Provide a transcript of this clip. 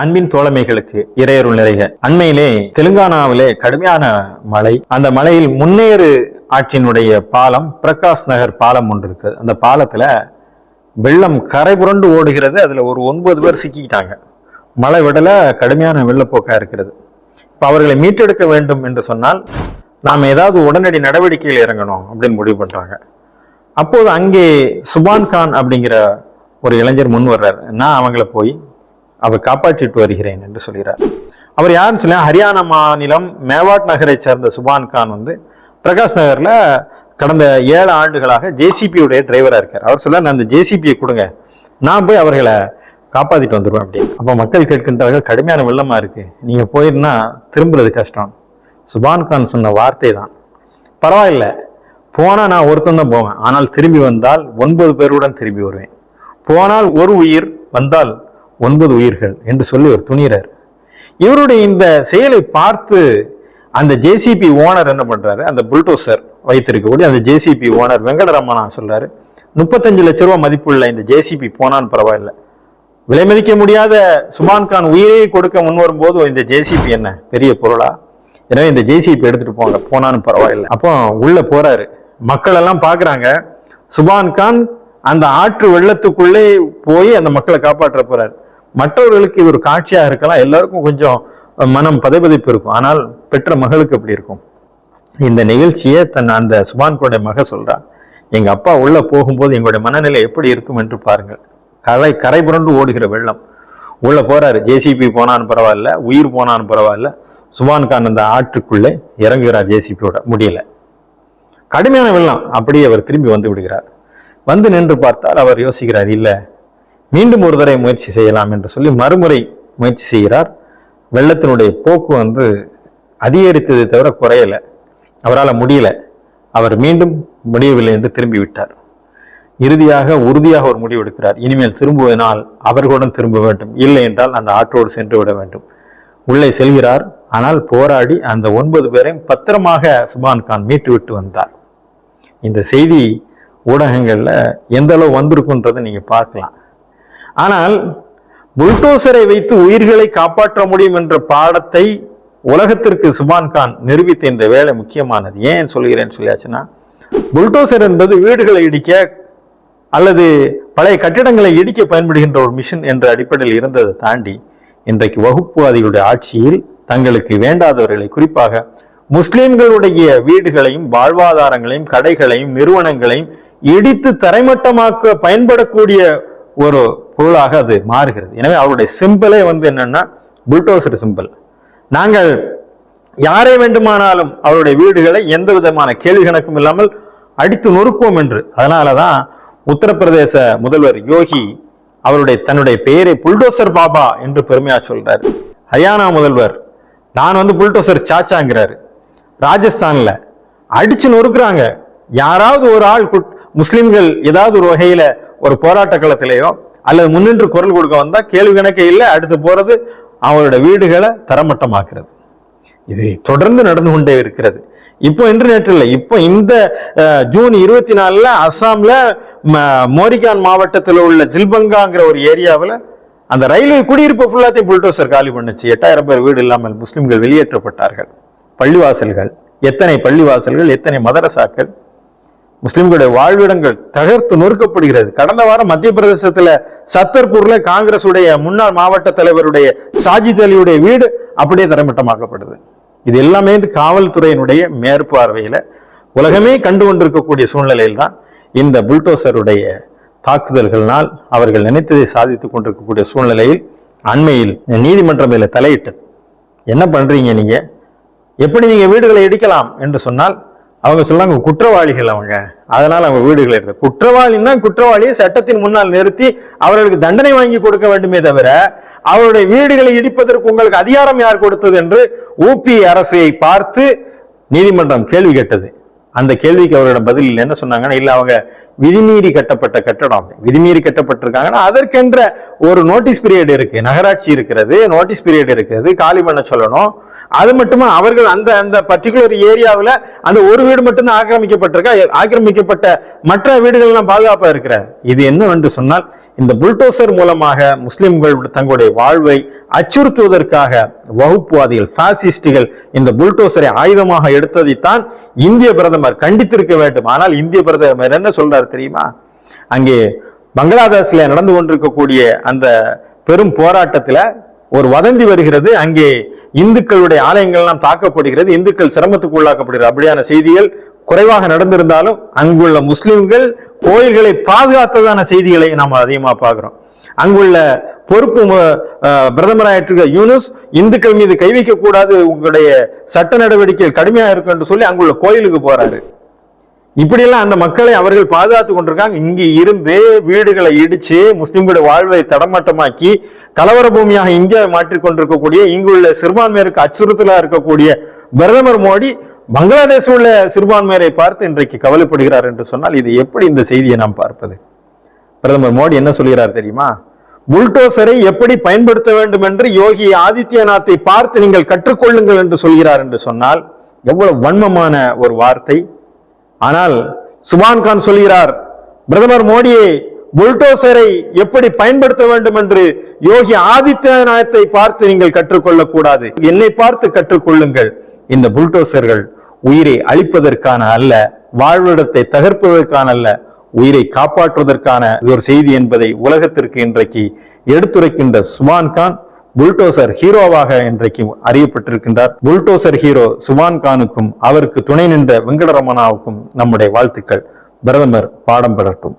அன்பின் தோழமைகளுக்கு இறையருள் நிறைக. அண்மையிலே தெலுங்கானாவிலே கடுமையான மழை. அந்த மழையில் முன்னேறு ஆற்றினுடைய பாலம் பிரகாஷ் நகர் பாலம் ஒன்று இருக்குது. அந்த பாலத்தில் வெள்ளம் கரை புரண்டு ஓடுகிறது. அதில் ஒரு ஒன்பது பேர் சிக்கிக்கிட்டாங்க. மழை விடல கடுமையான வெள்ளப்போக்காக இருக்கிறது. இப்போ அவர்களை மீட்டெடுக்க வேண்டும் என்று சொன்னால் நாம் ஏதாவது உடனடி நடவடிக்கையில் இறங்கணும் அப்படின்னு முடிவு பண்ணுறாங்க அப்போது அங்கே சுபான் கான் அப்படிங்கிற ஒரு இளைஞர் முன் வர்றார். நான் அவங்கள போய் அவர் காப்பாற்றிட்டு வருகிறேன் என்று சொல்கிறார். அவர் யாருன்னு சொல்ல ஹரியானா மாநிலம் மேவாட் நகரை சேர்ந்த சுபான் கான் வந்து பிரகாஷ் நகரில் கடந்த ஏழு ஆண்டுகளாக ஜேசிபியுடைய டிரைவராக இருக்கார். அவர் சொல்ல நான் அந்த ஜேசிபியை கொடுங்க. நான் போய் அவர்களை காப்பாற்றிட்டு வந்துடுவேன் அப்படின்னு. அப்போ மக்கள் கேட்கின்றார்கள் கடுமையான வெள்ளமாக இருக்குது நீங்கள் போயிருந்தா திரும்புறது கஷ்டம். சுபான் கான் சொன்ன வார்த்தை தான். பரவாயில்ல. போனால் நான் ஒருத்தன் தான் போவேன். ஆனால் திரும்பி வந்தால் ஒன்பது பேருடன் திரும்பி வருவேன். போனால் ஒரு உயிர் வந்தால் ஒன்பது உயிர்கள் என்று சொல்லி ஒரு துணிகிறார் இவருடைய இந்த செயலை பார்த்து அந்த ஜேசிபி ஓனர் என்ன பண்ணுறாரு அந்த புல்டோசர் வைத்திருக்கக்கூடிய அந்த ஜேசிபி ஓனர் வெங்கடரமணா சொல்கிறாரு முப்பத்தஞ்சு லட்ச ரூபா மதிப்புள்ள இந்த ஜேசிபி போனான்னு பரவாயில்ல. விலை மதிக்க முடியாத சுமான் கான் உயிரை கொடுக்க முன் வரும்போது இந்த ஜேசிபி என்ன? பெரிய பொருளா? எனவே இந்த ஜேசிபி எடுத்துகிட்டு போங்க போனான்னு பரவாயில்லை. அப்போ உள்ளே போகிறாரு மக்கள் எல்லாம் சுபான் கான் அந்த ஆற்று வெள்ளத்துக்குள்ளே போய் அந்த மக்களை காப்பாற்ற போகிறார் மற்றவர்களுக்கு இது ஒரு காட்சியாக இருக்கலாம். எல்லாருக்கும் கொஞ்சம் மனம் பதைபதைப்பு இருக்கும். ஆனால் பெற்ற மகளுக்கு அப்படி இருக்கும். இந்த நிகழ்ச்சியை தன் அந்த சுபான்குடைய மக சொல்றா எங்க அப்பா உள்ள போகும்போது எங்களுடைய மனநிலை எப்படி இருக்கும் என்று பாருங்கள். கரை கரை புரண்டு ஓடுகிற வெள்ளம். உள்ள போறாரு. ஜேசிபி போனான்னு பரவாயில்ல உயிர் போனான்னு பரவாயில்ல. சுபான் கான் அந்த ஆற்றுக்குள்ளே இறங்குகிறார் ஜேசிபியோட முடியல. கடுமையான வெள்ளம். அப்படியே அவர் திரும்பி வந்து விடுகிறார். வந்து நின்று பார்த்தால் அவர் யோசிக்கிறார் இல்லை மீண்டும் ஒரு தடவை முயற்சி செய்யலாம் என்று சொல்லி மறுமுறை முயற்சி செய்கிறார். வெள்ளத்தினுடைய போக்கு வந்து அதிகரித்ததை தவிர குறையலை. அவரால் முடியல. அவர் மீண்டும் முடியவில்லை என்று திரும்பி விட்டார் இறுதியாக உறுதியாக ஒரு முடிவு எடுக்கிறார். இனிமேல் திரும்புவதனால் அவர்களுடன் திரும்ப வேண்டும். இல்லை என்றால் அந்த ஆற்றோடு சென்று விட வேண்டும். உள்ளே செல்கிறார். ஆனால் போராடி அந்த ஒன்பது பேரையும் பத்திரமாக சுபான் கான் மீட்டு விட்டு வந்தார். இந்த செய்தி ஊடகங்களில் எந்த அளவு வந்திருக்குன்றதை நீங்கள் பார்க்கலாம். ஆனால் புல்டோசரை வைத்து உயிர்களை காப்பாற்ற முடியும் என்ற பாடத்தை உலகத்திற்கு சுபான் கான் நிரூபித்த இந்த வேலை முக்கியமானது. ஏன் சொல்கிறேன்னு சொல்லியாச்சுன்னா புல்டோசர் என்பது வீடுகளை இடிக்க அல்லது பழைய கட்டிடங்களை இடிக்க பயன்படுகின்ற ஒரு மிஷின் என்ற அடிப்படையில் இருந்ததை தாண்டி இன்றைக்கு வகுப்புவாதிகளுடைய ஆட்சியில் தங்களுக்கு வேண்டாதவர்களை குறிப்பாக முஸ்லிம்களுடைய வீடுகளையும் வாழ்வாதாரங்களையும் கடைகளையும் நிறுவனங்களையும் இடித்து தரைமட்டமாக்க பயன்படக்கூடிய ஒரு பொருளாக அது மாறுகிறது. எனவே அவருடைய சிம்பிளே வந்து என்னன்னா புல்டோசர் சிம்பிள் நாங்கள் யாரை வேண்டுமானாலும் அவருடைய வீடுகளை எந்த விதமான கேள்வி கணக்கும் இல்லாமல் அடித்து நொறுக்குவோம் என்று. அதனாலதான் உத்தரப்பிரதேச முதல்வர் யோகி அவருடைய தன்னுடைய பெயரை புல்டோசர் பாபா என்று பெருமையா சொல்றாரு. ஹரியானா முதல்வர் நான் வந்து புல்டோசர் சாச்சாங்கிறாரு. ராஜஸ்தான்ல அடிச்சு நொறுக்குறாங்க. யாராவது ஒரு ஆள் குட்- முஸ்லிம்கள் ஏதாவது ஒரு வகையில ஒரு போராட்ட களத்திலேயோ அல்லது முன்னின்று குரல் கொடுக்க வந்தால் கேள்வி கணக்கே இல்லை அடுத்து போகிறது அவங்களோட வீடுகளை தரமட்டமாக்குறது. இது தொடர்ந்து நடந்து கொண்டே இருக்கிறது. இப்போ இன்டர்நெட் இல்லை. இப்போ இந்த ஜூன் இருபத்தி நாலில் அஸ்ஸாமில் ம- மோரிகான் மாவட்டத்தில் உள்ள ஜில்பங்காங்கிற ஒரு ஏரியாவில் அந்த ரயில்வே குடியிருப்பு ஃபுல்லாத்தையும் புல்டோசர் காலி பண்ணுச்சு. எட்டாயிரம் பேர் வீடு இல்லாமல் முஸ்லிம்கள் வெளியேற்றப்பட்டார்கள். பள்ளிவாசல்கள் எத்தனை பள்ளிவாசல்கள் எத்தனை மதரசாக்கள் முஸ்லிம்களுடைய வாழ்விடங்கள் தகர்த்து நொறுக்கப்படுகிறது. கடந்த வாரம் மத்திய பிரதேசத்துல சத்தர்பூர்ல காங்கிரஸ் உடைய முன்னாள் மாவட்ட தலைவருடைய சாஜித் அலியுடைய வீடு அப்படியே தரமட்டமாக்கப்படுது இது எல்லாமே இந்த காவல்துறையினுடைய மேற்பார்வையில உலகமே கண்டு கொண்டிருக்கக்கூடிய சூழ்நிலையில் தான் இந்த புல்டோசருடைய தாக்குதல்களினால் அவர்கள் நினைத்ததை சாதித்துக் கொண்டிருக்கக்கூடிய சூழ்நிலையில் அண்மையில் நீதிமன்றம் இதில் தலையிட்டது. என்ன பண்றீங்க நீங்க? எப்படி நீங்க வீடுகளை இடிக்கலாம் என்று சொன்னால் அவங்க சொல்றாங்க குற்றவாளிகள் அவங்க. அதனால அவங்க வீடுகளை எடுத்து குற்றவாளின்னா குற்றவாளியை சட்டத்தின் முன்னால் நிறுத்தி அவர்களுக்கு தண்டனை வாங்கி கொடுக்க வேண்டுமே தவிர அவருடைய வீடுகளை இடிப்பதற்கு உங்களுக்கு அதிகாரம் யார் கொடுத்தது என்று ஊபி அரசை பார்த்து நீதிமன்றம் கேள்வி கேட்டது. அந்த கேள்விக்கு அவரிடம் பதில் என்ன சொன்னாங்கன்னா இல்லை அவங்க விதிமீறி கட்டப்பட்ட கட்டடம். அப்படி. விதிமீறி கட்டப்பட்டிருக்காங்கன்னா அதற்கென்ற ஒரு நோட்டீஸ் பீரியட் இருக்கு. நகராட்சி இருக்கிறது நோட்டீஸ் பீரியட் இருக்கிறது காலி பண்ண சொல்லணும். அது மட்டுமா அவர்கள் அந்த அந்த பர்டிகுலர் ஏரியாவில் அந்த ஒரு வீடு மட்டும்தான் ஆக்கிரமிக்கப்பட்டிருக்கா? ஆக்கிரமிக்கப்பட்ட மற்ற வீடுகள்லாம் பாதுகாப்பாக இருக்கிற? இது என்னவென்று சொன்னால் இந்த புல்டோசர் மூலமாக முஸ்லிம்கள் தங்களுடைய வாழ்வை அச்சுறுத்துவதற்காக வகுப்புவாதிகள் ஃபாசிஸ்டுகள் இந்த புல்டோசரை ஆயுதமாக எடுத்ததைத்தான் இந்திய பிரதமர் கண்டித்திருக்க வேண்டும். ஆனால் இந்திய பிரதமர் என்ன சொல்றாரு தெரியுமா? அங்கே பங்களாதேஷில் நடந்து கொண்டிருக்கக்கூடிய அந்த பெரும் போராட்டத்தில் ஒரு வதந்தி வருகிறது. அங்கே இந்துக்களுடைய ஆலயங்கள் எல்லாம் தாக்கப்படுகிறது. இந்துக்கள் சிரமத்துக்கு உள்ளாக்கப்படுகிறது அப்படியான செய்திகள் குறைவாக நடந்திருந்தாலும் அங்குள்ள முஸ்லிம்கள் கோயில்களை பாதுகாத்ததான செய்திகளை நாம் அதிகமாக பார்க்குறோம். அங்குள்ள பொறுப்பு மு- யூனுஸ் இந்துக்கள் மீது கை வைக்கக்கூடாது. உங்களுடைய சட்ட நடவடிக்கைகள் கடுமையா இருக்கும் என்று சொல்லி அங்குள்ள கோயிலுக்கு போறாரு. இப்படியெல்லாம் அந்த மக்களை அவர்கள் பாதுகாத்து கொண்டிருக்காங்க. இங்கு இருந்து வீடுகளை இடிச்சு முஸ்லிம்களுடைய வாழ்வை தடமட்டமாக்கி கலவர பூமியாக இந்தியாவை மாற்றிக்கொண்டிருக்கக்கூடிய இங்குள்ள சிறுபான்மையருக்கு அச்சுறுத்தலாக இருக்கக்கூடிய பிரதமர் மோடி பங்களாதேஷ் உள்ள சிறுபான்மையரை பார்த்து இன்றைக்கு கவலைப்படுகிறார் என்று சொன்னால் இது எப்படி இந்த செய்தியை நாம் பார்ப்பது? பிரதமர் மோடி என்ன சொல்கிறார் தெரியுமா? புல்டோசரை எப்படி பயன்படுத்த வேண்டும் என்று யோகி ஆதித்யநாத்தை பார்த்து நீங்கள் கற்றுக்கொள்ளுங்கள் என்று சொல்கிறார் என்று சொன்னால் எவ்வளவு வன்மமான ஒரு வார்த்தை. ஆனால் சுபான் கான் சொல்கிறார் பிரதமர் மோடியை புல்டோசரை எப்படி பயன்படுத்த வேண்டும் என்று யோகி ஆதித்யநாயத்தை பார்த்து நீங்கள் கற்றுக்கொள்ள கூடாது என்னை பார்த்து கற்றுக்கொள்ளுங்கள். இந்த புல்டோசர்கள் உயிரை அழிப்பதற்கான அல்ல வாழ்விடத்தை தகர்ப்பதற்கான அல்ல உயிரை காப்பாற்றுவதற்கான ஒரு செய்தி என்பதை உலகத்திற்கு இன்றைக்கு எடுத்துரைக்கின்ற சுமான் கான் புல்டோசர் ஹீரோவாக இன்றைக்கு அறியப்பட்டிருக்கின்றார். புல்டோசர் ஹீரோ சுவான் கானுக்கும் அவருக்கு துணை நின்ற வெங்கடரமணாவுக்கும் நம்முடைய வாழ்த்துக்கள். பிரதமர் பாடம் பெறட்டும்